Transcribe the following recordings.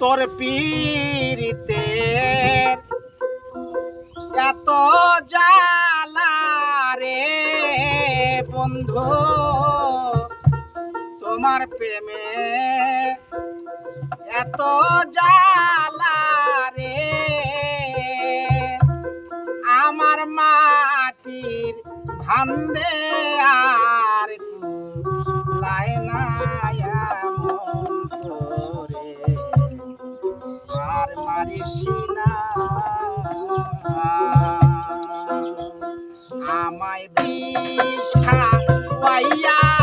তোর পীরিতে। এত জালা রে বন্ধু, তোমার প্রেমে এত জালা রে। আমার মাটির ভান্ডে আর লাইনায় পারিস না আমায় বিষ খাওয়াইয়া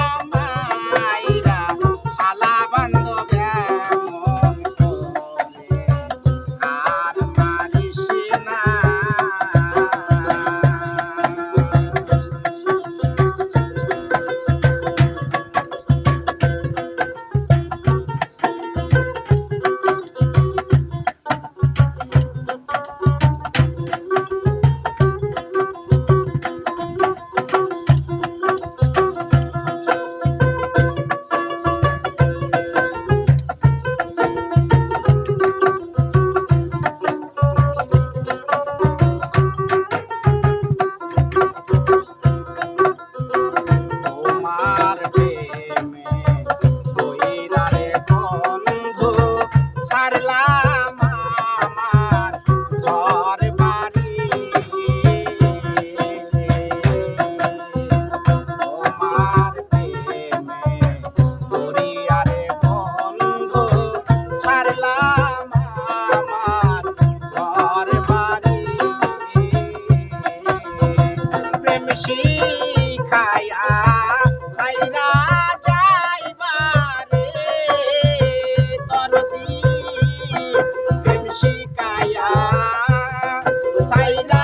在那